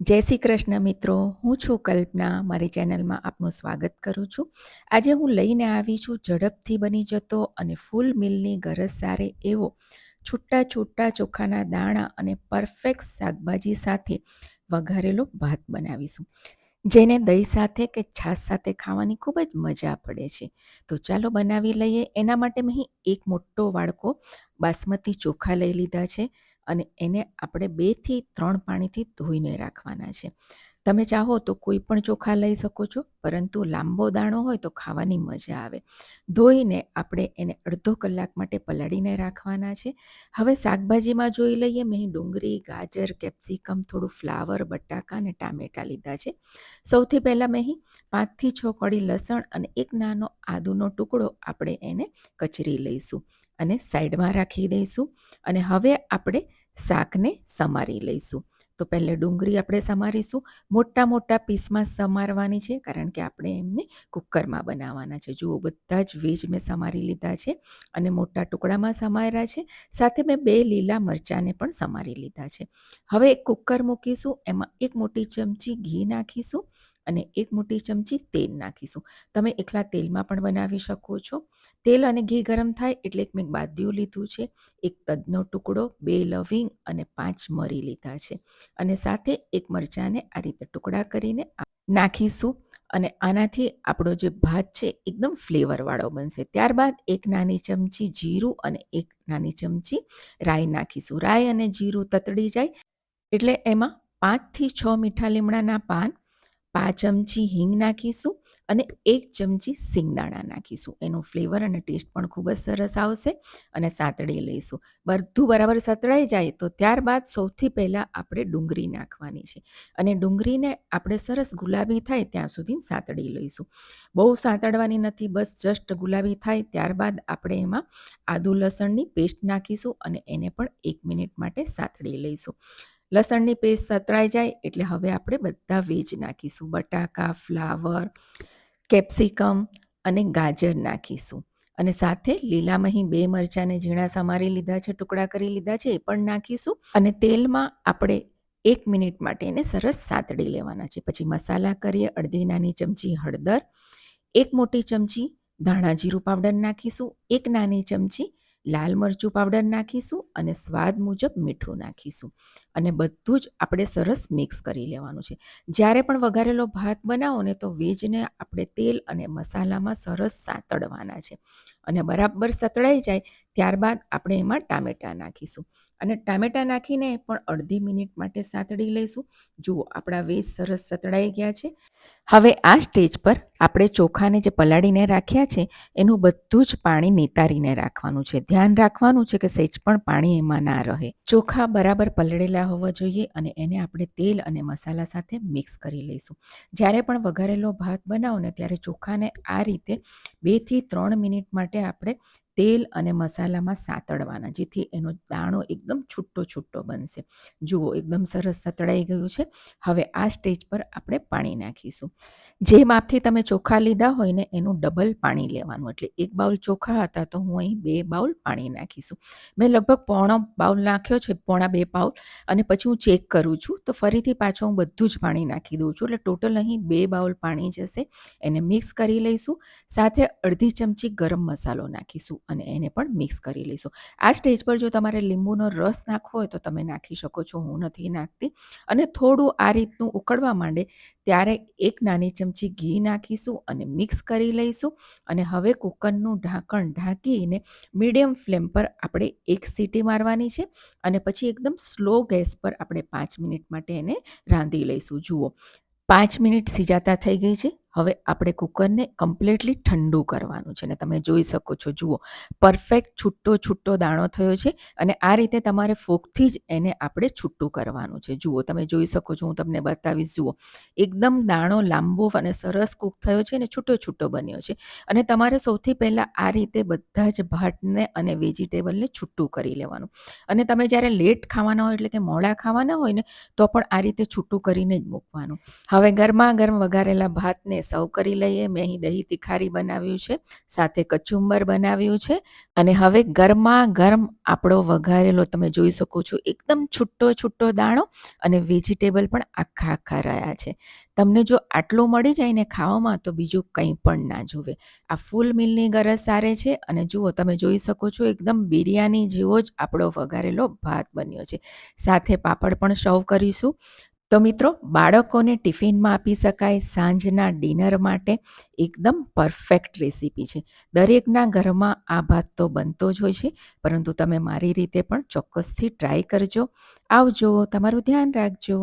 જય શ્રી કૃષ્ણ મિત્રો, હું છું કલ્પના. મારી ચેનલમાં આપનું સ્વાગત કરું છું. આજે હું લઈને આવી છું ઝડપથી બની જતો અને ફૂલ મિલની ગરજ સારે એવો છૂટા છૂટા ચોખાના દાણા અને પરફેક્ટ શાકભાજી સાથે વઘારેલો ભાત બનાવીશું. જેને દહીં સાથે કે છાશ સાથે ખાવાની ખૂબ જ મજા પડે છે. તો ચાલો બનાવી લઈએ. એના માટે મેં એક મોટો વાડકો બાસમતી ચોખા લઈ લીધા છે. અને એને આપણે બેથી ત્રણ પાણીથી ધોઈને રાખવાના છે. તમે ચાહો તો કોઈ પણ ચોખા લઈ શકો છો, પરંતુ લાંબો દાણો હોય તો ખાવાની મજા આવે. ધોઈને આપણે એને અડધો કલાક માટે પલાળીને રાખવાના છે. હવે શાકભાજીમાં જોઈ લઈએ, મેં ડુંગળી, ગાજર, કેપ્સિકમ, થોડું ફ્લાવર, બટાકા અને ટામેટાં લીધા છે. સૌથી પહેલાં મેં પાંચથી છ કળી લસણ અને એક નાનો આદુનો ટુકડો આપણે એને કચરી લઈશું અને સાઈડમાં રાખી દઈશું. અને હવે આપણે શાકને સમારી લઈશું. તો પહેલે ડુંગળી આપણે સમારીશું. મોટા મોટા પીસમાં સમારવાની છે, કારણ કે આપણે એમને કુકરમાં બનાવવાના છે. જુઓ, બધા જ વેજ મેં સમારી લીધા છે અને મોટા ટુકડામાં સમાર્યા છે. સાથે મેં બે લીલા મરચાંને પણ સમારી લીધા છે. હવે એક કુકર મૂકીશું, એમાં એક મોટી ચમચી ઘી નાખીશું અને એક મોટી ચમચી તેલ નાખીશું. તમે એકલા તેલમાં પણ બનાવી શકો છો. તેલ અને ઘી ગરમ થાય એટલે એક મેં બાદિયું લીધું છે. એક તજનો ટુકડો, બે લવિંગ અને પાંચ મરી લીધા છે. અને સાથે એક મરચાંને આ રીતે ટુકડા કરીને નાખીશું. અને આનાથી આપણો જે ભાત છે એકદમ ફ્લેવરવાળો બનશે. ત્યારબાદ એક નાની ચમચી જીરું અને એક નાની ચમચી રાઈ નાખીશું. રાઈ અને જીરું તતડી જાય એટલે એમાં પાંચથી છ મીઠા લીમડાના પાન પાંચ ચમચી હિંગ નાખીશું અને એક ચમચી સિંગદાણા નાખીશું. એનું ફ્લેવર અને ટેસ્ટ પણ ખૂબ જ સરસ આવશે અને સાતડી લઈશું. બધું બરાબર સતળાઈ જાય તો ત્યારબાદ સૌથી પહેલાં આપણે ડુંગળી નાખવાની છે. અને ડુંગળીને આપણે સરસ ગુલાબી થાય ત્યાં સુધી સાતડી લઈશું. બહુ સાતડવાની નથી, બસ જસ્ટ ગુલાબી થાય ત્યારબાદ આપણે એમાં આદુ લસણની પેસ્ટ નાખીશું અને એને પણ એક મિનિટ માટે સાતડી લઈશું. લસણની પેસ્ટ સતળાઈ જાય એટલે હવે આપણે બધા વેજ નાખીશું. બટાકા, ફ્લાવર, કેપ્સિકમ અને ગાજર નાખીશું. અને સાથે લીલા મહી બે મરચાંને ઝીણા સમારી લીધા છે, ટુકડા કરી લીધા છે, એ પણ નાખીશું. અને તેલમાં આપણે એક મિનિટ માટે એને સરસ સાતડી લેવાના છે. પછી મસાલા કરીએ, અડધી નાની ચમચી હળદર, એક મોટી ચમચી ધાણા જીરું પાવડર નાખીશું, એક નાની ચમચી લાલ મરચું પાવડર નાખીશું અને સ્વાદ મુજબ મીઠું નાખીશું. અને બધું જ આપણે સરસ મિક્સ કરી લેવાનું છે. જ્યારે પણ વઘારેલો ભાત બનાવો ને તો વેજને આપણે તેલ અને મસાલામાં સરસ સાતડવાના છે. અને બરાબર સતળાઈ જાય, ત્યારબાદ આપણે એમાં ટામેટાં નાખીશું. અને ટામેટાં નાખીને પણ અડધી મિનિટ માટે સાતળી લઈશું. જુઓ, આપણા વેજ સરસ સતળાઈ ગયા છે. હવે આ સ્ટેજ પર આપણે ચોખાને જે પલાળીને રાખ્યા છે, એનું બધું જ પાણી નિતારીને રાખવાનું છે. ધ્યાન રાખવાનું છે કે સહેજ પણ પાણી એમાં ના રહે. ચોખા બરાબર પલળેલા હોવા જોઈએ અને એને આપણે તેલ અને મસાલા સાથે મિક્સ કરી લઈશું. જ્યારે પણ વઘારેલો ભાત બનાવો ને ત્યારે ચોખાને આ રીતે બેથી ત્રણ મિનિટ માટે આપણે તેલ અને મસાલામાં સાતળવાના જેથી એનો દાણો એકદમ છૂટો છૂટો બનશે. જુઓ, એકદમ સરસ સતળાઈ ગયું છે. હવે આ સ્ટેજ પર આપણે પાણી નાખીશું. જે માપથી તમે ચોખા લીધા હોય ને, એનું ડબલ પાણી લેવાનું. એટલે એક બાઉલ ચોખા હતા, તો હું અહીં બે બાઉલ પાણી નાખીશું. મેં લગભગ પોણો બાઉલ નાખ્યો છે, પોણા બે બાઉલ. અને પછી હું ચેક કરું છું, તો ફરીથી પાછો હું બધું જ પાણી નાખી દઉં છું. એટલે ટોટલ અહીં બે બાઉલ પાણી જશે. એને મિક્સ કરી લઈશું. સાથે અડધી ચમચી ગરમ મસાલો નાખીશું. અને એને પણ મિક્સ કરી લઈશું. આ સ્ટેજ પર જો તમારે લીંબુનો રસ નાખવો હોય તો તમે નાખી શકો છો, હું નથી નાખતી. અને થોડું આ રીતનું ઉકળવા માંડે ત્યારે એક નાની ચમચી ઘી નાખીશું અને મિક્સ કરી લઈશું. અને હવે કુકરનું ઢાંકણ ઢાંકીને મીડિયમ ફ્લેમ પર આપણે એક સીટી મારવાની છે અને પછી એકદમ સ્લો ગેસ પર આપણે પાંચ મિનિટ માટે એને રાંધી લઈશું. જુઓ, પાંચ મિનિટ સિજાતા થઈ ગઈ છે. હવે આપણે કુકરને કમ્પ્લીટલી ઠંડુ કરવાનું છે. ને તમે જોઈ શકો છો, જુઓ પરફેક્ટ છૂટો છૂટો દાણો થયો છે અને આ રીતે તમારે ફોકથી જ એને આપણે છૂટું કરવાનું છે. જુઓ, તમે જોઈ શકો છો, હું તમને બતાવીશ, જુઓ, એકદમ દાણો લાંબો અને સરસ કૂક થયો છે અને છૂટો છૂટો બન્યો છે. અને તમારે સૌથી પહેલાં આ રીતે બધા જ ભાતને અને વેજીટેબલને છૂટું કરી લેવાનું. અને તમે જ્યારે લેટ ખાવાના હોય એટલે કે મોડા ખાવાના હોય ને, તો પણ આ રીતે છૂટું કરીને જ મૂકવાનું. હવે ગરમા ગરમ વઘારેલા ભાતને એને સર્વ કરી લઈએ. મેં અહીં દહીં તિખારી બનાવ્યું છે, સાથે કચુંબર બનાવ્યું છે. અને હવે ગરમા ગરમ આપણો વઘારેલો, તમે જોઈ શકો છો, એકદમ છૂટો છૂટો દાણો અને વેજીટેબલ પણ આખા આખા રહ્યા છે. તમને જો આટલું મળી જાય ને ખાવામાં, તો બીજું કંઈ પણ ના જુએ. આ ફૂલ મિલની ગરજ સારે છે અને જુઓ, તમે જોઈ શકો છો, એકદમ બિરયાની જેવો જ આપણો વઘારેલો ભાત બન્યો છે. સાથે પાપડ પણ સર્વ કરીશું. તો મિત્રો, બાળકોને ટિફિનમાં આપી શકાય સાંજના ડિનર માટે એકદમ પરફેક્ટ રેસીપી છે. દરેકના ઘરમાં આ ભાત તો બનતો જ હોય છે, પરંતુ તમે મારી રીતે પણ ચોક્કસથી ટ્રાય કરજો. આવજો, તમારું ધ્યાન રાખજો.